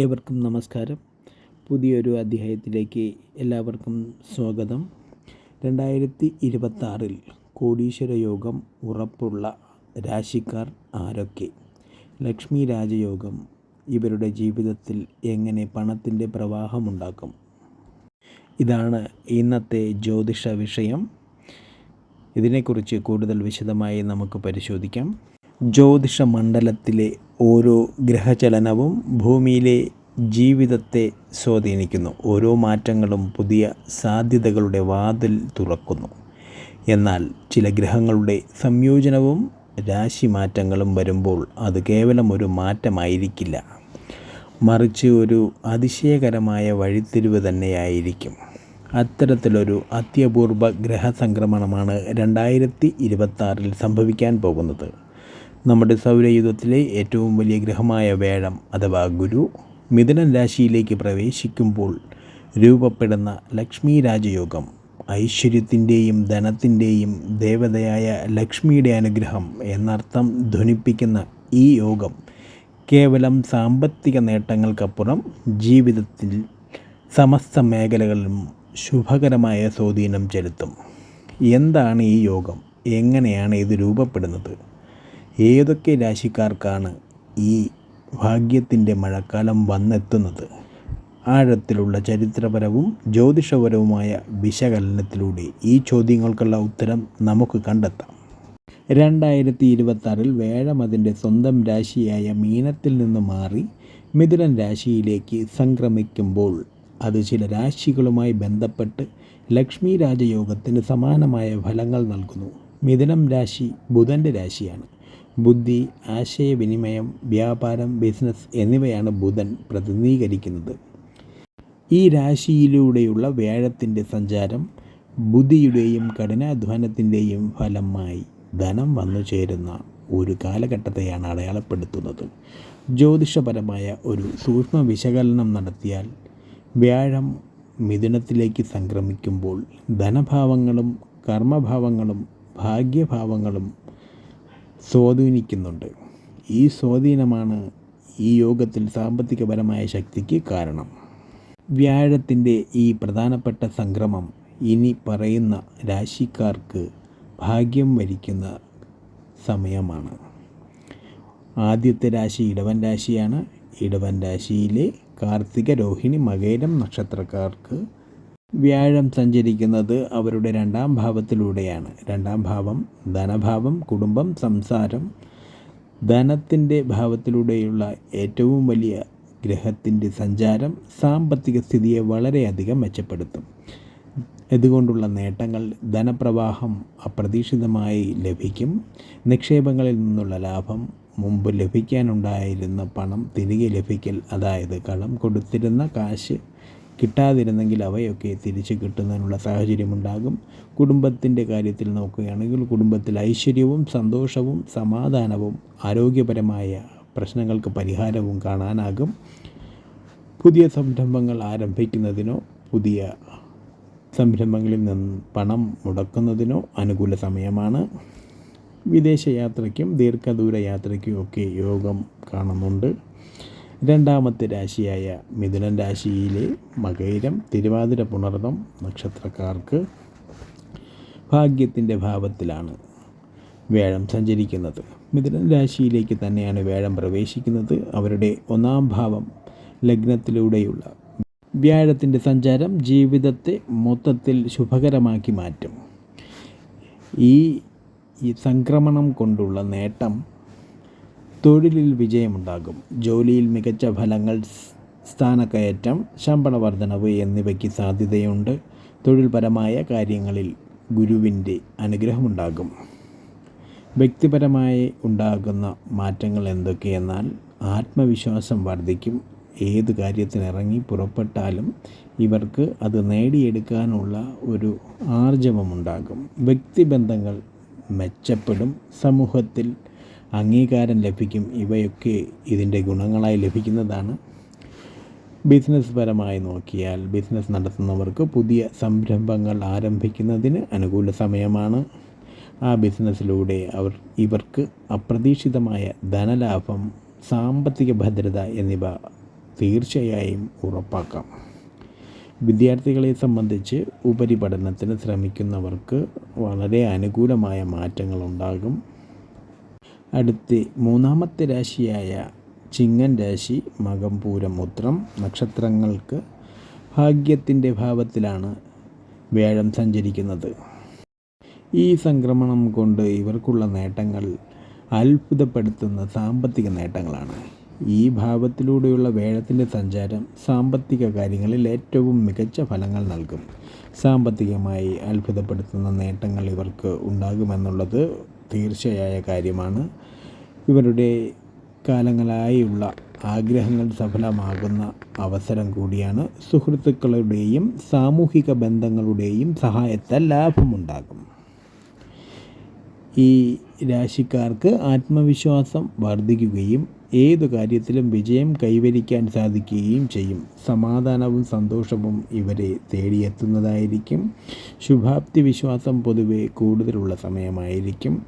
ഏവർക്കും നമസ്കാരം. പുതിയൊരു അധ്യായത്തിലേക്ക് എല്ലാവർക്കും സ്വാഗതം. രണ്ടായിരത്തി ഇരുപത്താറിൽ കോടീശ്വര യോഗം ഉറപ്പുള്ള രാശിക്കാർ ആരൊക്കെ? ലക്ഷ്മി രാജയോഗം ഇവരുടെ ജീവിതത്തിൽ എങ്ങനെ പണത്തിന്റെ പ്രവാഹമുണ്ടാക്കും? ഇതാണ് ഇന്നത്തെ ജ്യോതിഷ വിഷയം. ഇതിനെക്കുറിച്ച് കൂടുതൽ വിശദമായി നമുക്ക് പരിശോധിക്കാം. ജ്യോതിഷ മണ്ഡലത്തിലെ ഓരോ ഗ്രഹചലനവും ഭൂമിയിലെ ജീവിതത്തെ സ്വാധീനിക്കുന്നു. ഓരോ മാറ്റങ്ങളും പുതിയ സാധ്യതകളുടെ വാതിൽ തുറക്കുന്നു. എന്നാൽ ചില ഗ്രഹങ്ങളുടെ സംയോജനവും രാശിമാറ്റങ്ങളും വരുമ്പോൾ അത് കേവലം ഒരു മാറ്റമായിരിക്കില്ല. മറിച്ച് ഒരു അതിശയകരമായ വഴിത്തിരിവ് തന്നെയായിരിക്കും. അത്തരത്തിലൊരു അത്യപൂർവ ഗ്രഹസംക്രമണമാണ് രണ്ടായിരത്തി ഇരുപത്താറിൽ സംഭവിക്കാൻ പോകുന്നത്. നമ്മുടെ സൗരയുധത്തിലെ ഏറ്റവും വലിയ ഗ്രഹമായ വേഴം അഥവാ ഗുരു മിഥുനൻ രാശിയിലേക്ക് പ്രവേശിക്കുമ്പോൾ രൂപപ്പെടുന്ന ലക്ഷ്മി രാജയോഗം ഐശ്വര്യത്തിന്റെയും ധനത്തിന്റെയും ദേവതയായ ലക്ഷ്മിയുടെ അനുഗ്രഹം എന്നർത്ഥം ധ്വനിപ്പിക്കുന്ന ഈ യോഗം കേവലം സാമ്പത്തിക നേട്ടങ്ങൾക്കപ്പുറം ജീവിതത്തിൽ സമസ്ത മേഖലകളിലും ശുഭകരമായ സ്വാധീനം ചെലുത്തും. എന്താണ് ഈ യോഗം? എങ്ങനെയാണ് ഇത് രൂപപ്പെടുന്നത്? ഏതൊക്കെ രാശിക്കാർക്കാണ് ഈ ഭാഗ്യത്തിന്റെ മഴക്കാലം വന്നെത്തുന്നത്? ആഴത്തിലുള്ള ചരിത്രപരവും ജ്യോതിഷപരവുമായ വിശകലനത്തിലൂടെ ഈ ചോദ്യങ്ങൾക്കുള്ള ഉത്തരം നമുക്ക് കണ്ടെത്താം. രണ്ടായിരത്തി ഇരുപത്താറിൽ വേഴം അതിന്റെ സ്വന്തം രാശിയായ മീനത്തിൽ നിന്ന് മാറി മിഥുനൻ രാശിയിലേക്ക് സംക്രമിക്കുമ്പോൾ അത് ചില രാശികളുമായി ബന്ധപ്പെട്ട് ലക്ഷ്മി രാജയോഗത്തിന് സമാനമായ ഫലങ്ങൾ നൽകുന്നു. മിഥുനം രാശി ബുധന്റെ രാശിയാണ്. ബുദ്ധി ആശയവിനിമയം വ്യാപാരം ബിസിനസ് എന്നിവയാണ് ബുധൻ പ്രതിനിധീകരിക്കുന്നത്. ഈ രാശിയിലൂടെയുള്ള വ്യാഴത്തിന്റെ സഞ്ചാരം ബുദ്ധിയുടെയും കഠിനാധ്വാനത്തിന്റെയും ഫലമായി ധനം വന്നു ചേരുന്ന ഒരു കാലഘട്ടത്തെയാണ് അടയാളപ്പെടുത്തുന്നത്. ജ്യോതിഷപരമായ ഒരു സൂക്ഷ്മ വിശകലനം നടത്തിയാൽ വ്യാഴം മിഥുനത്തിലേക്ക് സംക്രമിക്കുമ്പോൾ ധനഭാവങ്ങളും കർമ്മഭാവങ്ങളും ഭാഗ്യഭാവങ്ങളും സ്വാധീനിക്കുന്നുണ്ട്. ഈ സ്വാധീനമാണ് ഈ യോഗത്തിൽ സാമ്പത്തികപരമായ ശക്തിക്ക് കാരണം. വ്യാഴത്തിന്റെ ഈ പ്രധാനപ്പെട്ട സംക്രമം ഇനി പറയുന്ന രാശിക്കാർക്ക് ഭാഗ്യം വരിക്കുന്ന സമയമാണ്. ആദ്യത്തെ രാശി ഇടവൻ രാശിയാണ്. ഇടവൻ രാശിയിലെ കാർത്തിക രോഹിണി മകേരം നക്ഷത്രക്കാർക്ക് വ്യാഴം സഞ്ചരിക്കുന്നത് അവരുടെ രണ്ടാം ഭാവത്തിലൂടെയാണ്. രണ്ടാം ഭാവം ധനഭാവം കുടുംബം സംസാരം. ധനത്തിന്റെ ഭാവത്തിലൂടെയുള്ള ഏറ്റവും വലിയ ഗ്രഹത്തിന്റെ സഞ്ചാരം സാമ്പത്തിക സ്ഥിതിയെ വളരെയധികം മെച്ചപ്പെടുത്തും. ഇതുകൊണ്ടുള്ള നേട്ടങ്ങൾ ധനപ്രവാഹം അപ്രതീക്ഷിതമായി ലഭിക്കും. നിക്ഷേപങ്ങളിൽ നിന്നുള്ള ലാഭം മുമ്പ് ലഭിക്കാനുണ്ടായിരുന്ന പണം തിരികെ ലഭിക്കൽ അതായത് കടം കൊടുത്തിരുന്ന കാശ് കിട്ടാതിരുന്നെങ്കിൽ അവയൊക്കെ തിരിച്ച് കിട്ടുന്നതിനുള്ള സാഹചര്യമുണ്ടാകും. കുടുംബത്തിന്റെ കാര്യത്തിൽ നോക്കുകയാണെങ്കിൽ കുടുംബത്തിൽ ഐശ്വര്യവും സന്തോഷവും സമാധാനവും ആരോഗ്യപരമായ പ്രശ്നങ്ങൾക്ക് പരിഹാരവും കാണാനാകും. പുതിയ സംരംഭങ്ങൾ ആരംഭിക്കുന്നതിനോ പുതിയ സംരംഭങ്ങളിൽ നിന്ന് പണം മുടക്കുന്നതിനോ അനുകൂല സമയമാണ്. വിദേശയാത്രയ്ക്കും ദീർഘദൂര യാത്രയ്ക്കും ഒക്കെ യോഗം കാണുന്നുണ്ട്. രണ്ടാമത്തെ രാശിയായ മിഥുനൻ രാശിയിലെ മകൈരം തിരുവാതിര പുണർദം നക്ഷത്രക്കാർക്ക് ഭാഗ്യത്തിന്റെ ഭാവത്തിലാണ് വേഴം സഞ്ചരിക്കുന്നത്. മിഥുനൻ രാശിയിലേക്ക് തന്നെയാണ് വേഴം പ്രവേശിക്കുന്നത്. അവരുടെ ഒന്നാം ഭാവം ലഗ്നത്തിലൂടെയുള്ള വ്യാഴത്തിന്റെ സഞ്ചാരം ജീവിതത്തെ മൊത്തത്തിൽ ശുഭകരമാക്കി മാറ്റും. ഈ സംക്രമണം കൊണ്ടുള്ള നേട്ടം തൊഴിലിൽ വിജയമുണ്ടാകും. ജോലിയിൽ മികച്ച ഫലങ്ങൾ സ്ഥാനക്കയറ്റം ശമ്പള വർധനവ് എന്നിവയ്ക്ക് സാധ്യതയുണ്ട്. തൊഴിൽപരമായ കാര്യങ്ങളിൽ ഗുരുവിന്റെ അനുഗ്രഹമുണ്ടാകും. വ്യക്തിപരമായി ഉണ്ടാകുന്ന മാറ്റങ്ങൾ എന്തൊക്കെയെന്നാൽ ആത്മവിശ്വാസം വർദ്ധിക്കും. ഏത് കാര്യത്തിനിറങ്ങി പുറപ്പെട്ടാലും ഇവർക്ക് അത് നേടിയെടുക്കാനുള്ള ഒരു ആർജവമുണ്ടാകും. വ്യക്തിബന്ധങ്ങൾ മെച്ചപ്പെടും. സമൂഹത്തിൽ അംഗീകാരം ലഭിക്കും. ഇവയൊക്കെ ഇതിന്റെ ഗുണങ്ങളായി ലഭിക്കുന്നതാണ്. ബിസിനസ് പരമായി നോക്കിയാൽ ബിസിനസ് നടത്തുന്നവർക്ക് പുതിയ സംരംഭങ്ങൾ ആരംഭിക്കുന്നതിന് അനുകൂല സമയമാണ്. ആ ബിസിനസ്സിലൂടെ അവർ ഇവർക്ക് അപ്രതീക്ഷിതമായ ധനലാഭം സാമ്പത്തിക ഭദ്രത എന്നിവ തീർച്ചയായും ഉറപ്പാക്കാം. വിദ്യാർത്ഥികളെ സംബന്ധിച്ച് ഉപരിപഠനത്തിന് ശ്രമിക്കുന്നവർക്ക് വളരെ അനുകൂലമായ മാറ്റങ്ങളുണ്ടാകും. അടുത്ത മൂന്നാമത്തെ രാശിയായ ചിങ്ങൻ രാശി മകം പൂരം നക്ഷത്രങ്ങൾക്ക് ഭാഗ്യത്തിന്റെ ഭാവത്തിലാണ് വ്യാഴം സഞ്ചരിക്കുന്നത്. ഈ സംക്രമണം കൊണ്ട് ഇവർക്കുള്ള നേട്ടങ്ങൾ അത്ഭുതപ്പെടുത്തുന്ന സാമ്പത്തിക നേട്ടങ്ങളാണ്. ഈ ഭാവത്തിലൂടെയുള്ള വേഴത്തിന്റെ സഞ്ചാരം സാമ്പത്തിക കാര്യങ്ങളിൽ ഏറ്റവും മികച്ച ഫലങ്ങൾ നൽകും. സാമ്പത്തികമായി അത്ഭുതപ്പെടുത്തുന്ന നേട്ടങ്ങൾ ഇവർക്ക് ഉണ്ടാകുമെന്നുള്ളത് തീർച്ചയായ കാര്യമാണ്. ഇവരുടെ കാലങ്ങളായുള്ള ആഗ്രഹങ്ങൾ സഫലമാകുന്ന അവസരം കൂടിയാണ് സുഹൃത്തുക്കളുടെയും സാമൂഹിക ബന്ധങ്ങളുടെയും സഹായത്താൽ ലാഭമുണ്ടാകും. ഈ രാശിക്കാർക്ക് ആത്മവിശ്വാസം വർദ്ധിക്കുകയും ഏതു കാര്യത്തിലും വിജയം കൈവരിക്കാൻ സാധിക്കുകയും ചെയ്യും. സമാധാനവും സന്തോഷവും ഇവരെ തേടിയെത്തുന്നതായിരിക്കും. ശുഭാപ്തി വിശ്വാസം പൊതുവെ കൂടുതലുള്ള സമയമായിരിക്കും.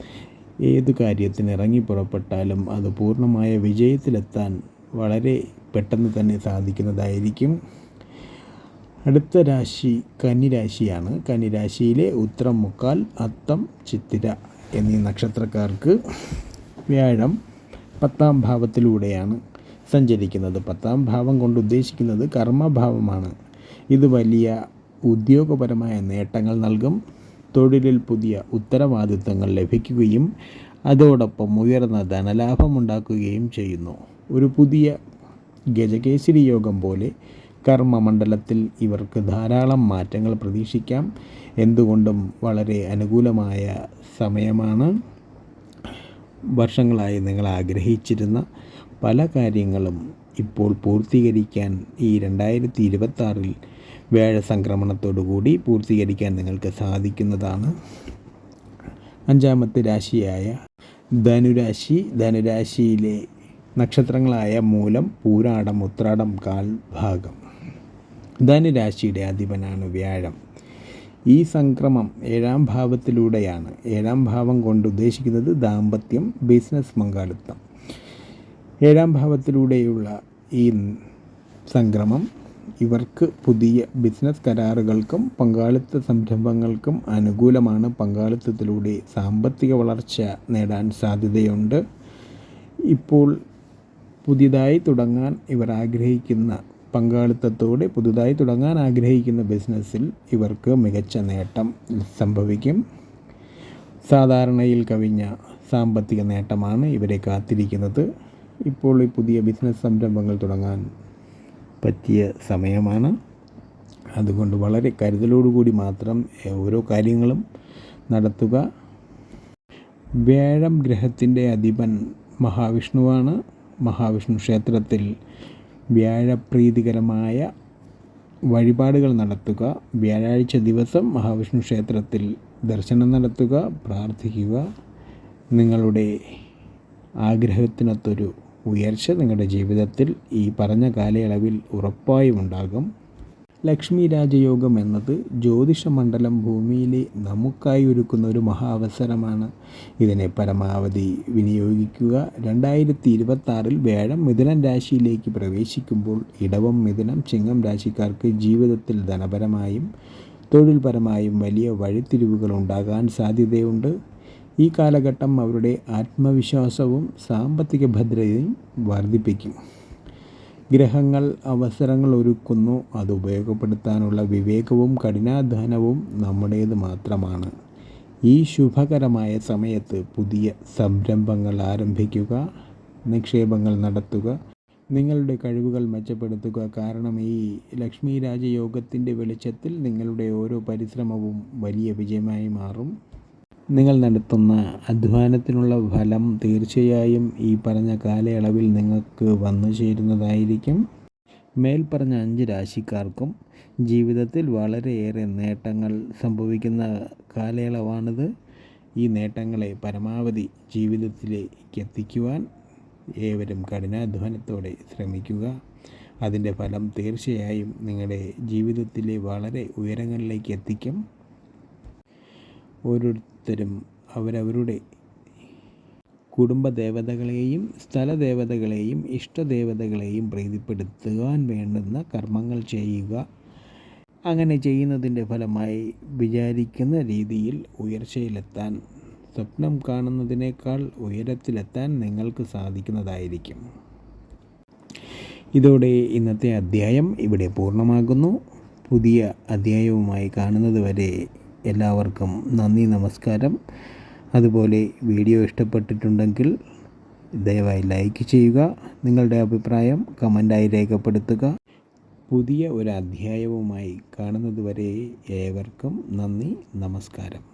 ഏതു കാര്യത്തിന് ഇറങ്ങി പുറപ്പെട്ടാലും അത് പൂർണമായ വിജയത്തിലെത്താൻ വളരെ പെട്ടെന്ന് തന്നെ സാധിക്കുന്നതായിരിക്കും. അടുത്ത രാശി കന്നിരാശിയാണ്. കന്നിരാശിയിലെ ഉത്രം മുക്കാൽ അത്തം ചിത്തിര എന്നീ നക്ഷത്രക്കാർക്ക് വ്യാഴം പത്താം ഭാവത്തിലൂടെയാണ് സഞ്ചരിക്കുന്നത്. പത്താം ഭാവം കൊണ്ട് ഉദ്ദേശിക്കുന്നത് കർമ്മഭാവമാണ്. ഇത് വലിയ ഉദ്യോഗപരമായ നേട്ടങ്ങൾ നൽകും. തൊഴിലിൽ പുതിയ ഉത്തരവാദിത്തങ്ങൾ ലഭിക്കുകയും അതോടൊപ്പം ഉയർന്ന ധനലാഭമുണ്ടാക്കുകയും ചെയ്യുന്നു. ഒരു പുതിയ ഗജകേസരി യോഗം പോലെ കർമ്മമണ്ഡലത്തിൽ ഇവർക്ക് ധാരാളം മാറ്റങ്ങൾ പ്രതീക്ഷിക്കാം. എന്തുകൊണ്ടും വളരെ അനുകൂലമായ സമയമാണ്. വർഷങ്ങളായി നിങ്ങൾ ആഗ്രഹിച്ചിരുന്ന പല കാര്യങ്ങളും ഇപ്പോൾ പൂർത്തീകരിക്കാൻ ഈ രണ്ടായിരത്തി ഇരുപത്താറിൽ വ്യാഴസംക്രമണത്തോടുകൂടി പൂർത്തീകരിക്കാൻ നിങ്ങൾക്ക് സാധിക്കുന്നതാണ്. അഞ്ചാമത്തെ രാശിയായ ധനുരാശി. ധനുരാശിയിലെ നക്ഷത്രങ്ങളായ മൂലം പൂരാടം ഉത്രാടം കാൽ ഭാഗം ധനുരാശിയുടെ അധിപനാണ് വ്യാഴം. ഈ സംക്രമം ഏഴാം ഭാവത്തിലൂടെയാണ്. ഏഴാം ഭാവം കൊണ്ട് ഉദ്ദേശിക്കുന്നത് ദാമ്പത്യം ബിസിനസ് പങ്കാളിത്തം ഏഴാം ഭാവത്തിലൂടെയുള്ള ഈ സംക്രമം ഇവർക്ക് പുതിയ ബിസിനസ് കരാറുകൾക്കും പങ്കാളിത്ത സംരംഭങ്ങൾക്കും അനുകൂലമാണ് പങ്കാളിത്തത്തിലൂടെ സാമ്പത്തിക വളർച്ച നേടാൻ സാധ്യതയുണ്ട്. ഇപ്പോൾ പുതിയതായി തുടങ്ങാൻ ഇവർ ആഗ്രഹിക്കുന്ന പങ്കാളിത്തത്തോടെ പുതുതായി തുടങ്ങാൻ ആഗ്രഹിക്കുന്ന ബിസിനസ്സിൽ ഇവർക്ക് മികച്ച നേട്ടം സംഭവിക്കും. സാധാരണയിൽ കവിഞ്ഞ സാമ്പത്തിക നേട്ടമാണ് ഇവരെ കാത്തിരിക്കുന്നത്. ഇപ്പോൾ ഈ പുതിയ ബിസിനസ് സംരംഭങ്ങൾ തുടങ്ങാൻ പറ്റിയ സമയമാണ്. അതുകൊണ്ട് വളരെ കരുതലോടുകൂടി മാത്രം ഓരോ കാര്യങ്ങളും നടത്തുക. വ്യാഴം ഗ്രഹത്തിന്റെ അധിപൻ മഹാവിഷ്ണുവാണ്. മഹാവിഷ്ണു ക്ഷേത്രത്തിൽ വ്യാഴപ്രീതികരമായ വഴിപാടുകൾ നടത്തുക. വ്യാഴാഴ്ച ദിവസം മഹാവിഷ്ണു ക്ഷേത്രത്തിൽ ദർശനം നടത്തുക പ്രാർത്ഥിക്കുക. നിങ്ങളുടെ ആഗ്രഹത്തിനൊത്തൊരു ഉയർച്ച നിങ്ങളുടെ ജീവിതത്തിൽ ഈ പറഞ്ഞ കാലയളവിൽ ഉറപ്പായും ഉണ്ടാകും. ലക്ഷ്മി രാജയോഗം എന്നത് ജ്യോതിഷ മണ്ഡലം ഭൂമിയിലെ നമുക്കായി ഒരുക്കുന്ന ഒരു മഹാ അവസരമാണ് ഇതിനെ പരമാവധി വിനിയോഗിക്കുക. രണ്ടായിരത്തി ഇരുപത്താറിൽ വേഴം മിഥുനം രാശിയിലേക്ക് പ്രവേശിക്കുമ്പോൾ ഇടവം മിഥുനം ചിങ്ങം രാശിക്കാർക്ക് ജീവിതത്തിൽ ധനപരമായും തൊഴിൽപരമായും വലിയ വഴിത്തിരിവുകൾ ഉണ്ടാകാൻ സാധ്യതയുണ്ട്. ഈ കാലഘട്ടം അവരുടെ ആത്മവിശ്വാസവും സാമ്പത്തിക ഭദ്രതയും വർദ്ധിപ്പിക്കും. ഗ്രഹങ്ങൾ അവസരങ്ങൾ ഒരുക്കുന്നു. അത് ഉപയോഗപ്പെടുത്താനുള്ള വിവേകവും കഠിനാധ്വാനവും നമ്മുടേത് മാത്രമാണ്. ഈ ശുഭകരമായ സമയത്ത് പുതിയ സംരംഭങ്ങൾ ആരംഭിക്കുക നിക്ഷേപങ്ങൾ നടത്തുക നിങ്ങളുടെ കഴിവുകൾ മെച്ചപ്പെടുത്തുക. കാരണം ഈ ലക്ഷ്മി രാജയോഗത്തിന്റെ വെളിച്ചത്തിൽ നിങ്ങളുടെ ഓരോ പരിശ്രമവും വലിയ വിജയമായി മാറും. നിങ്ങൾ നടത്തുന്ന അധ്വാനത്തിനുള്ള ഫലം തീർച്ചയായും ഈ പറഞ്ഞ കാലയളവിൽ നിങ്ങൾക്ക് വന്നു ചേരുന്നതായിരിക്കും. മേൽപ്പറഞ്ഞ അഞ്ച് രാശിക്കാർക്കും ജീവിതത്തിൽ വളരെയേറെ നേട്ടങ്ങൾ സംഭവിക്കുന്ന കാലയളവാണിത്. ഈ നേട്ടങ്ങളെ പരമാവധി ജീവിതത്തിലേക്ക് എത്തിക്കുവാൻ ഏവരും കഠിനാധ്വാനത്തോടെ ശ്രമിക്കുക. അതിന്റെ ഫലം തീർച്ചയായും നിങ്ങളുടെ ജീവിതത്തിലെ വളരെ ഉയരങ്ങളിലേക്ക് എത്തിക്കും. ഓരോരുത്തരും അവരവരുടെ കുടുംബദേവതകളെയും സ്ഥലദേവതകളെയും ഇഷ്ടദേവതകളെയും പ്രീതിപ്പെടുത്തുവാൻ വേണ്ടുന്ന കർമ്മങ്ങൾ ചെയ്യുക. അങ്ങനെ ചെയ്യുന്നതിന്റെ ഫലമായി വിചാരിക്കുന്ന രീതിയിൽ ഉയർച്ചയിലെത്താൻ സ്വപ്നം കാണുന്നതിനേക്കാൾ ഉയരത്തിലെത്താൻ നിങ്ങൾക്ക് സാധിക്കുന്നതായിരിക്കും. ഇതോടെ ഇന്നത്തെ അധ്യായം ഇവിടെ പൂർണമാകുന്നു. പുതിയ അധ്യായവുമായി കാണുന്നത് വരെ എല്ലാവർക്കും നന്ദി നമസ്കാരം. അതുപോലെ വീഡിയോ ഇഷ്ടപ്പെട്ടിട്ടുണ്ടെങ്കിൽ ദയവായി ലൈക്ക് ചെയ്യുക നിങ്ങളുടെ അഭിപ്രായം കമന്റായി രേഖപ്പെടുത്തുക. പുതിയ ഒരു അധ്യായവുമായി കാണുന്നതുവരെ ഏവർക്കും നന്ദി നമസ്കാരം.